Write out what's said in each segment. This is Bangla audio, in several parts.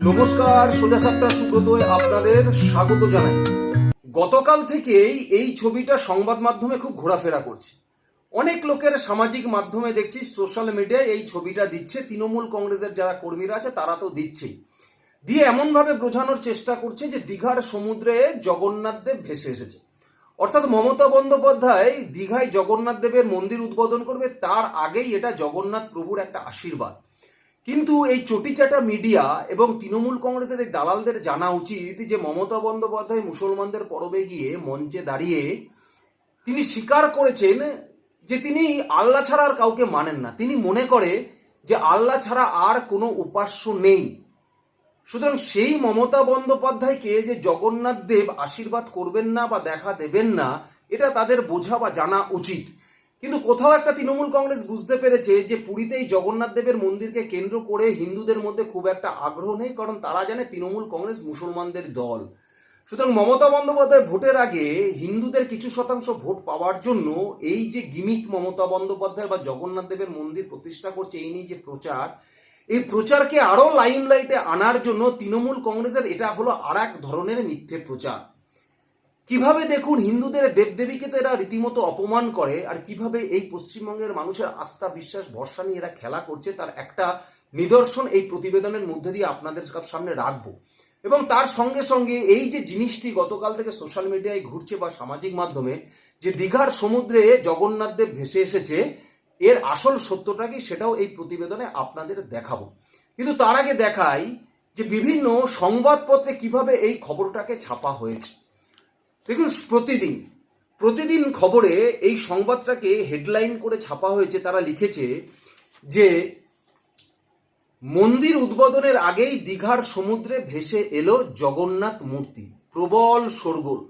নমস্কার, সোজা সাপটা সুব্রতয় আপনাদের স্বাগত জানাই। গতকাল থেকেই এই ছবিটা সংবাদ মাধ্যমে খুব ঘোরাফেরা করছে। অনেক লোকের সামাজিক মাধ্যমে দেখছি, সোশ্যাল মিডিয়ায় এই ছবিটা দিচ্ছে। তৃণমূল কংগ্রেসের যারা কর্মীরা আছে, তারা তো দিচ্ছেই। দিয়ে এমনভাবে বোঝানোর চেষ্টা করছে যে দীঘার সমুদ্রে জগন্নাথ দেব ভেসে এসেছে। অর্থাৎ মমতা বন্দ্যোপাধ্যায় দীঘায় জগন্নাথ দেবের মন্দির উদ্বোধন করবে, তার আগেই এটা জগন্নাথ প্রভুর একটা আশীর্বাদ। কিন্তু এই চটিচাটা মিডিয়া এবং তৃণমূল কংগ্রেসের এই দালালদের জানা উচিত যে মমতা বন্দ্যোপাধ্যায় মুসলমানদের পরবে গিয়ে মঞ্চে দাঁড়িয়ে তিনি স্বীকার করেছেন যে তিনি আল্লাহ ছাড়া আর কাউকে মানেন না। তিনি মনে করে যে আল্লাহ ছাড়া আর কোনো উপাস্য নেই। সুতরাং সেই মমতা বন্দ্যোপাধ্যায়কে যে জগন্নাথ দেব আশীর্বাদ করবেন না বা দেখা দেবেন না, এটা তাদের বোঝা বা জানা উচিত। কিন্তু কোথাও একটা তৃণমূল কংগ্রেস বুঝতে পেরেছে যে পুরীতে এই জগন্নাথ দেবের মন্দিরকে কেন্দ্র করে হিন্দুদের মধ্যে খুব একটা আগ্রহ নেই, কারণ তারা জানে তৃণমূল কংগ্রেস মুসলমানদের দল। সুতরাং মমতা বন্দ্যোপাধ্যায় ভোটের আগে হিন্দুদের কিছু শতাংশ ভোট পাওয়ার জন্য এই যে গিমিক মমতা বন্দ্যোপাধ্যায় বা জগন্নাথ দেবের মন্দির প্রতিষ্ঠা করছে, এই নিয়ে যে প্রচার, এই প্রচারকে আরও লাইমলাইটে আনার জন্য তৃণমূল কংগ্রেসের এটা হলো আর এক ধরনের মিথ্যে প্রচার। কীভাবে দেখুন হিন্দুদের দেবদেবীকে তো এরা রীতিমতো অপমান করে, আর কীভাবে এই পশ্চিমবঙ্গের মানুষের আস্থা, বিশ্বাস, ভরসা নিয়ে এরা খেলা করছে, তার একটা নিদর্শন এই প্রতিবেদনের মধ্যে দিয়ে আপনাদের সামনে রাখব। এবং তার সঙ্গে সঙ্গে এই যে জিনিসটি গতকাল থেকে সোশ্যাল মিডিয়ায় ঘুরছে বা সামাজিক মাধ্যমে, যে দীঘার সমুদ্রে জগন্নাথ দেব ভেসে এসেছে, এর আসল সত্যটা কি সেটাও এই প্রতিবেদনে আপনাদের দেখাবো। কিন্তু তার আগে দেখাই যে বিভিন্ন সংবাদপত্রে কীভাবে এই খবরটাকে ছাপা হয়েছে। দেখুন, প্রতিদিন প্রতিদিন খবরে এই সংবাদটাকে হেডলাইন করে ছাপা হয়েছে, তারা লিখেছে যে মন্দির উদ্বোধনের আগেই দীঘার সমুদ্রে ভেসে এলো জগন্নাথ মূর্তি, প্রবল শোরগোল।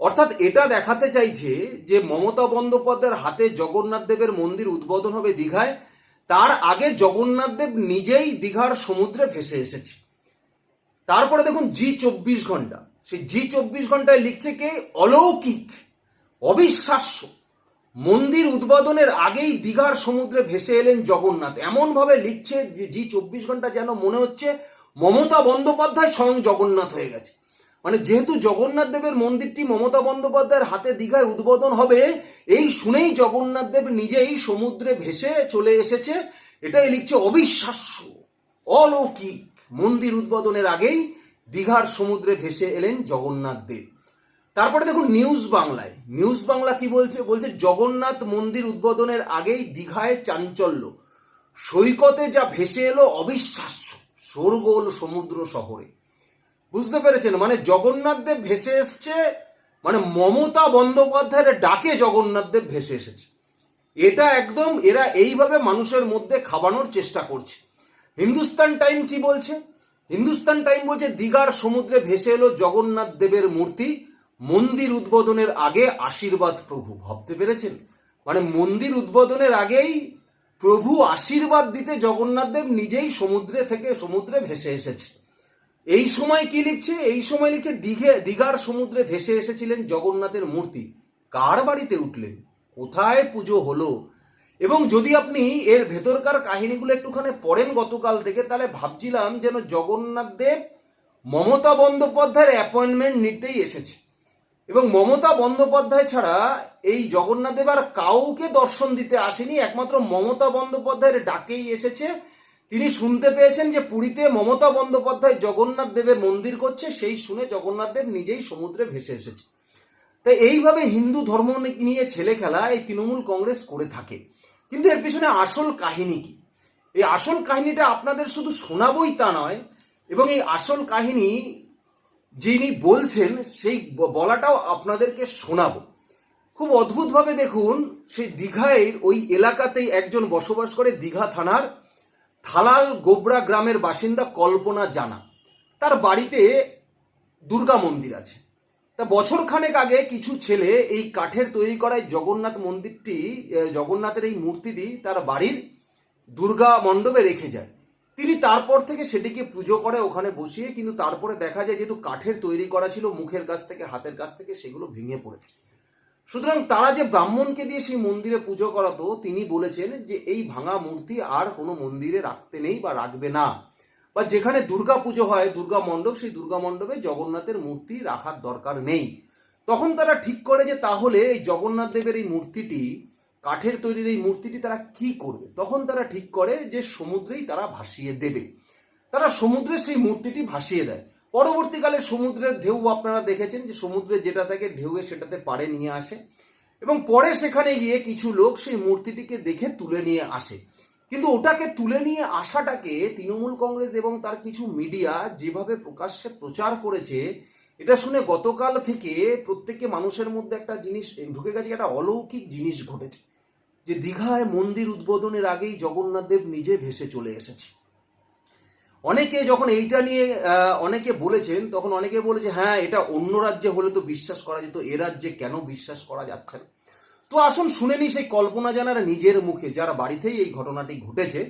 অর্থাৎ এটা দেখাতে চাইছে যে মমতা বন্দ্যোপাধ্যায়ের হাতে জগন্নাথ দেবের মন্দির উদ্বোধন হবে দীঘায়, তার আগে জগন্নাথ দেব নিজেই দীঘার সমুদ্রে ভেসে এসেছে। তারপরে দেখুন, জি চব্বিশ ঘণ্টা। সেই জি চব্বিশ ঘন্টায় লিখছে কে? অলৌকিক, অবিশ্বাস্য। মন্দির উদ্বোধনের আগেই দীঘার সমুদ্রে ভেসে এলেন জগন্নাথ। এমনভাবে লিখছে জি চব্বিশ ঘণ্টা যেন মনে হচ্ছে মমতা বন্দ্যোপাধ্যায় স্বয়ং জগন্নাথ হয়ে গেছে। মানে যেহেতু জগন্নাথ দেবের মন্দিরটি মমতা বন্দ্যোপাধ্যায়ের হাতে দীঘায় উদ্বোধন হবে, এই শুনেই জগন্নাথ দেব নিজেই সমুদ্রে ভেসে চলে এসেছে। এটাই লিখছে অবিশ্বাস্য, অলৌকিক। মন্দির উদ্বোধনের আগেই দীঘার সমুদ্রে ভেসে এলেন জগন্নাথ দেব। তারপরে দেখুন নিউজ বাংলায়। নিউজ বাংলা কি বলছে? বলছে জগন্নাথ মন্দির উদ্বোধনের আগেই দীঘায় চাঞ্চল্য। সৈকতে যা ভেসে এলো অবিশ্বাস্য। শোরগোল সমুদ্র শহরে। বুঝতে পেরেছেন? মানে জগন্নাথ দেব ভেসে এসছে মানে মমতা বন্দ্যোপাধ্যায়ের ডাকে জগন্নাথ দেব ভেসে এসেছে। এটা একদম এরা এইভাবে মানুষের মধ্যে খাবানোর চেষ্টা করছে। হিন্দুস্তান টাইম কি বলছে? হিন্দুস্তান টাইম বলছে, দীঘার সমুদ্রে ভেসে এলো জগন্নাথ দেবের মূর্তি। মন্দির উদ্বোধনের আগে আশীর্বাদ প্রভু ভাবতে পেরেছেন? মানে মন্দির উদ্বোধনের আগেই প্রভু আশীর্বাদ দিতে জগন্নাথ দেব নিজেই সমুদ্রে থেকে সমুদ্রে ভেসে এসেছে। এই সময় কি লিখছে? এই সময় লিখছে, দীঘে, দীঘার সমুদ্রে ভেসে এসেছিলেন জগন্নাথের মূর্তি। কার বাড়িতে উঠলেন? কোথায় পুজো হলো? এবং যদি আপনি এর ভেতরকার কাহিনীগুলো একটুখানি পড়েন গতকাল থেকে, তাহলে ভাবছিলাম যেন জগন্নাথ দেব মমতা বন্দ্যোপাধ্যায়ের অ্যাপয়েন্টমেন্ট নিতেই এসেছে। এবং মমতা বন্দ্যোপাধ্যায় ছাড়া এই জগন্নাথ দেব আর কাউকে দর্শন দিতে আসেনি, একমাত্র মমতা বন্দ্যোপাধ্যায়ের ডাকেই এসেছে। তিনি শুনতে পেয়েছেন যে পুরীতে মমতা বন্দ্যোপাধ্যায় জগন্নাথ দেবের মন্দির করছে, সেই শুনে জগন্নাথ দেব নিজেই সমুদ্রে ভেসে এসেছে। তাই এইভাবে হিন্দু ধর্ম নিয়ে ছেলে খেলা এই তৃণমূল কংগ্রেস করে থাকে। কিন্তু এর পিছনে আসল কাহিনী কি? এই আসল কাহিনীটা আপনাদের শুধু শোনাবই তা নয়, এবং এই আসল কাহিনী যিনি বলছেন, সেই বলাটাও আপনাদেরকে শোনাবো। খুব অদ্ভুতভাবে দেখুন, সেই দীঘায় ওই এলাকাতেই একজন বসবাস করে দীঘা থানার থালাল গোবরা গ্রামের বাসিন্দা কল্পনা জানা। তার বাড়িতে দুর্গা মন্দির আছে। তা বছর খানেক আগে কিছু ছেলে এই কাঠের তৈরি করা এই জগন্নাথ মন্দিরটি জগন্নাথের এই মূর্তিটি তার বাড়ির দুর্গা মণ্ডপে রেখে যায়। তিনি তারপর থেকে সেটিকে পুজো করে ওখানে বসিয়ে, কিন্তু তারপরে দেখা যায় যেহেতু কাঠের তৈরি করা ছিল, মুখের কাছ থেকে, হাতের কাছ থেকে সেগুলো ভেঙে পড়েছে। সুতরাং তারা যে ব্রাহ্মণকে দিয়ে সেই মন্দিরে পুজো করাতো, তিনি বলেছেন যে এই ভাঙা মূর্তি আর কোনো মন্দিরে রাখতে নেই বা রাখবে না। বা যেখানে দুর্গা পুজো হয়, দুর্গা মণ্ডপ, সেই দুর্গা মণ্ডপে জগন্নাথের মূর্তি রাখার দরকার নেই। তখন তারা ঠিক করে যে তাহলে এই জগন্নাথ দেবের এই মূর্তিটি, কাঠের তৈরির এই মূর্তিটি তারা কি করবে? তখন তারা ঠিক করে যে সমুদ্রেই তারা ভাসিয়ে দেবে। তারা সমুদ্রে সেই মূর্তিটি ভাসিয়ে দেয়। পরবর্তীকালে সমুদ্রের ঢেউ আপনারা দেখেছেন যে সমুদ্রে যেটা থাকে ঢেউয়ে সেটাতে পাড়ে নিয়ে আসে এবং পরে সেখানে গিয়ে কিছু লোক সেই মূর্তিটিকে দেখে তুলে নিয়ে আসে। কিন্তু ওটাকে তুলে নিয়ে আসাটাকে তৃণমূল কংগ্রেস এবং তার কিছু মিডিয়া যেভাবে প্রকাশ্যে প্রচার করেছে, এটা শুনে গতকাল থেকে প্রত্যেকে মানুষের মধ্যে একটা জিনিস ঢুকে গেছে, একটা অলৌকিক জিনিস ঘটেছে, যে দীঘায় মন্দির উদ্বোধনের আগেই জগন্নাথ দেব নিজে ভেসে চলে এসেছে। অনেকে যখন এইটা নিয়ে অনেকে বলেছেন, তখন অনেকে বলেছে হ্যাঁ এটা অন্য রাজ্যে হলে তো বিশ্বাস করা যেত, এ রাজ্যে কেন বিশ্বাস করা যাচ্ছে না? তো আসুন শুনে নি সেই কল্পনা জানার নিজের মুখে। যার বাড়িতেই এই ঘটনাটি ঘটেছে,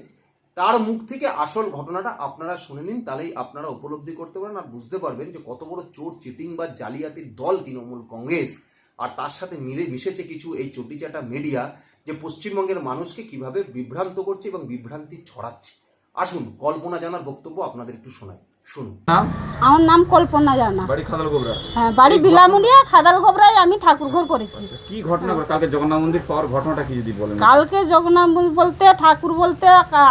তার মুখ থেকে আসল ঘটনাটা আপনারা শুনে নিন, তাহলেই আপনারা উপলব্ধি করতে পারেন আর বুঝতে পারবেন যে কত বড় চোর, চিটিং বা জালিয়াতির দল তৃণমূল কংগ্রেস। আর তার সাথে মিলে মিশেছে কিছু এই চটিচাটা মিডিয়া যে পশ্চিমবঙ্গের মানুষকে কীভাবে বিভ্রান্ত করছে এবং বিভ্রান্তি ছড়াচ্ছে। আসুন কল্পনা জানার বক্তব্য আপনাদের একটু শোনাই। শুনুন। আমার নাম কল্পনা জানা। বাড়ি খাদাল গোবরা হ্যাঁ বাড়ি বিলামুড়িয়া খাদাল গোবরায় আমি ঠাকুর ঘর করেছি। কি ঘটনা কালকে জগন্নাথ মন্দির পাওয়ার ঘটনাটা কি যদি বলেন? কালকে জগন্নাথ মন্দির বলতে ঠাকুর বলতে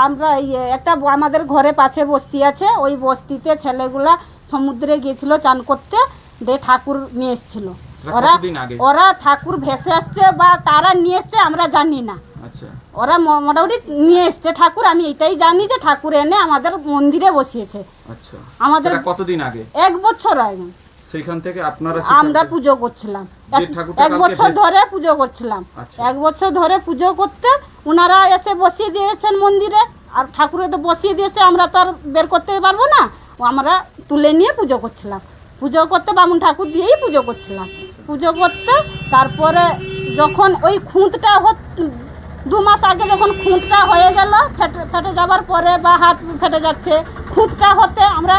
আমরা ইয়ে একটা আমাদের ঘরে পাশে বস্তি আছে। ওই বস্তিতে ছেলেগুলা সমুদ্রে গিয়েছিল চান করতে দিয়ে ঠাকুর নিয়ে এসেছিল। ওরা ওরা ঠাকুর ভেসে আসছে বা তারা নিয়ে এসছে আমরা জানি না। আচ্ছা। ওরা মোটামুটি নিয়ে এসছে ঠাকুর আমি এটাই জানি যে ঠাকুর এনে আমাদের মন্দিরে বসিয়েছে। আচ্ছা। আমাদের কতদিন আগে? এক বছর আগে। সেইখান থেকে আপনারা আমরা পুজো করছিলাম। এক- বছর ধরে পুজো করছিলাম। আচ্ছা। এক বছর ধরে পুজো করতে ওনারা এসে বসিয়ে দিয়েছেন মন্দিরে আর ঠাকুরে তো বসিয়ে দিয়েছে আমরা তো আর বের করতে পারব না। ও আমরা তুলে নিয়ে পুজো করছিলাম। পুজো করতে বামুন ঠাকুর দিয়েই পুজো করছিলাম। পুজো করতে, তারপরে যখন ওই খুঁতটা হত, দু মাস আগে যখন খুঁতটা হয়ে গেল, ফেটে ফেটে যাবার পরে বা হাত ফেটে যাচ্ছে, খুঁতটা হতে আমরা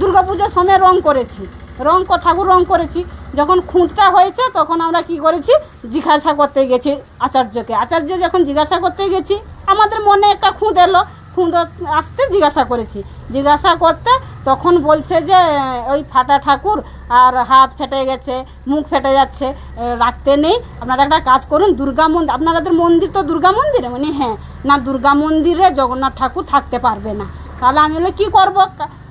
দুর্গাপুজোর সময় রং করেছি। রং ঠাকুর রং করেছি। যখন খুঁতটা হয়েছে, তখন আমরা কি করেছি? জিজ্ঞাসা করতে গেছি আচার্যকে। আচার্য যখন জিজ্ঞাসা করতে গেছি, আমাদের মনে একটা খুঁত এলো খুঁত আসতে জিজ্ঞাসা করেছি। জিজ্ঞাসা করতে তখন বলছে যে, ওই ফাটা ঠাকুর, আর হাত ফেটে গেছে, মুখ ফেটে যাচ্ছে রাখতে নেই। আপনারা একটা কাজ করুন, দুর্গা মন্দির, আপনাদের মন্দির তো দুর্গা মন্দিরে? মানে হ্যাঁ না, দুর্গা মন্দিরে জগন্নাথ ঠাকুর থাকতে পারবে না। তাহলে আমি বলে, কী করব?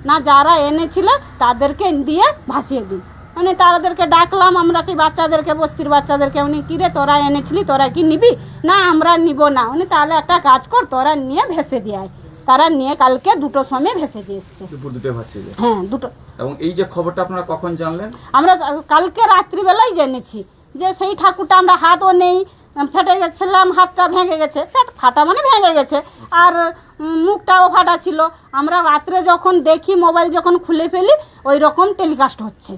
না, যারা এনেছিল তাদেরকে দিয়ে ভাসিয়ে দিই মানে তাদেরকে ডাকলাম আমরা সেই বাচ্চাদেরকে বস্তির বাচ্চাদেরকে উনি কিরে তোরা এনেছিলি তোরা কি নিবি? না আমরা নিব না। উনি তাহলে একটা কাজ কর তোরা নিয়ে ভেসে দিয়ে আয়। তারা নিয়ে কালকে দুটো সময় ভেসে দিয়ে এসছে। দুপুর দুটো ভাসিয়ে হ্যাঁ দুটো। এবং এই যে খবরটা আপনারা কখন জানলেন? আমরা কালকে রাত্রিবেলাই জেনেছি যে সেই ঠাকুরটা আমরা হাতও নেই ফেটে গেছিলাম হাতটা ভেঙে গেছে। ফেট- ফাটা মানে ভেঙে গেছে। আর মুখটাও ফাটা ছিল। আমরা রাত্রে যখন দেখি মোবাইল যখন খুলে ফেলি ওই রকম টেলিকাস্ট হচ্ছে।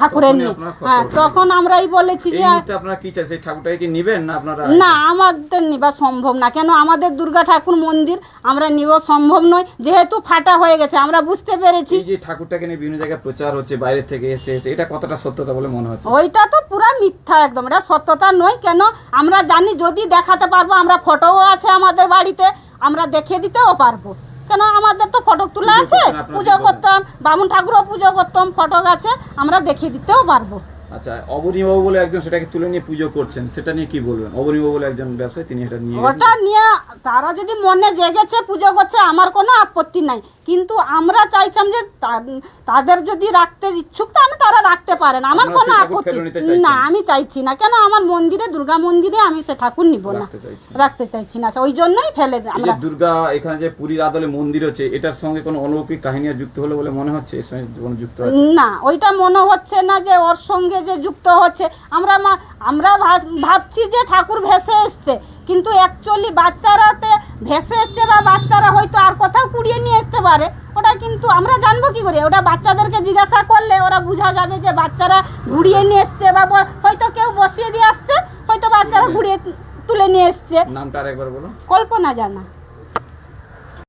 ঠাকুরের নিয়ে। হ্যাঁ তখন আমরাই বলেছি যে আপনারা কি চাই সেই ঠাকুরটাকে কি নিবেন না আপনারা? না আমাদের নিবা সম্ভব না। কেন? আমাদের দুর্গা ঠাকুর মন্দির আমরা নিব সম্ভব নয়। যেহেতু ফাটা হয়ে গেছে আমরা বুঝতে পেরেছি। এই যে ঠাকুরটাকে নিয়ে বিভিন্ন জায়গায় প্রচার হচ্ছে বাইরে থেকে এসে এসে এটা কতটা সত্যতা বলে মনে হচ্ছে? ওইটা তো পুরা মিথ্যা একদম। এটা সত্যতা নয়। কেন? আমরা জানি যদি দেখাতে পারব আমরা ফটোও আছে আমাদের বাড়িতে আমরা দেখিয়ে দিতেও পারব। কেন আমাদের তো ফটক তুলে আছে? পুজো করতাম বামুন ঠাকুরও পুজো করতাম ফটক আছে আমরা দেখিয়ে দিতেও পারব। আচ্ছা অবনীবাবু বলে একজন সেটাকে তুলে নিয়ে পুজো করছেন সেটা নিয়ে কি বলবেন? অবনীবাবু বলে একজন ব্যবসায়ী তিনি এটা নিয়ে ওটা নিয়ে তারা যদি মনে জেগেছে পুজো করছে আমার কোনো আপত্তি নাই। কিন্তু আমরা চাইছিলাম যে তাদের যদি রাখতে ইচ্ছুক তাহলে তারা রাখতে পারেন। আমার কোনো আপত্তি না আমি চাইছি না। কেন আমার মন্দিরে দুর্গা মন্দিরে আমি সে ঠাকুর নিব না। রাখতে চাইছি না। ওই জন্যই ফেলে আমরা দুর্গা এখানে যে পুরীর আদলে মন্দির হচ্ছে এটার সঙ্গে কোনো অলৌকিক কাহিনী যুক্ত হলো বলে মনে হচ্ছে? এর সঙ্গে যুক্ত না ওইটা মনে হচ্ছে না যে ওর সঙ্গে যে যুক্ত হচ্ছে। আমরা আমরা ভাব- ভাবছি যে ঠাকুর ভেসে এসছে। কিন্তু অ্যাকচুয়ালি বাচ্চারাতে ভেসে এসছে বা বাচ্চারা হয়তো আর কোথাও কুড়িয়ে নিয়ে আসতে পারে ওটা কিন্তু আমরা জানব কি করে? ওটা বাচ্চাদেরকে জিজ্ঞাসা করলে ওরা বোঝা যাবে যে বাচ্চারা ঘুরিয়ে নিয়ে এসছে বা হয়তো কেউ বসিয়ে দিয়ে আসছে হয়তো বাচ্চারা ঘুরিয়ে তুলে নিয়ে এসছে। নামটা আরেকবার বলো। কল্পনা জানা।